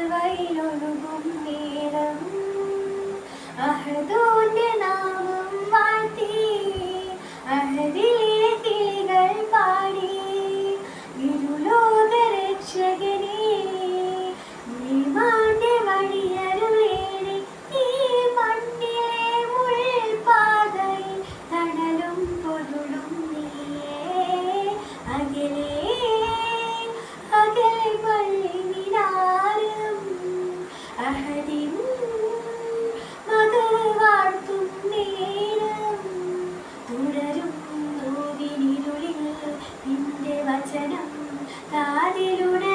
പുൽവയിലൊഴുകും നീളം അഹദൂന്റെ നാമം വാഴ്ത്തി അഹദിലെ തിളികൾ പാടി. ഇരുലോക രക്ഷകനെ കാതിലുടരും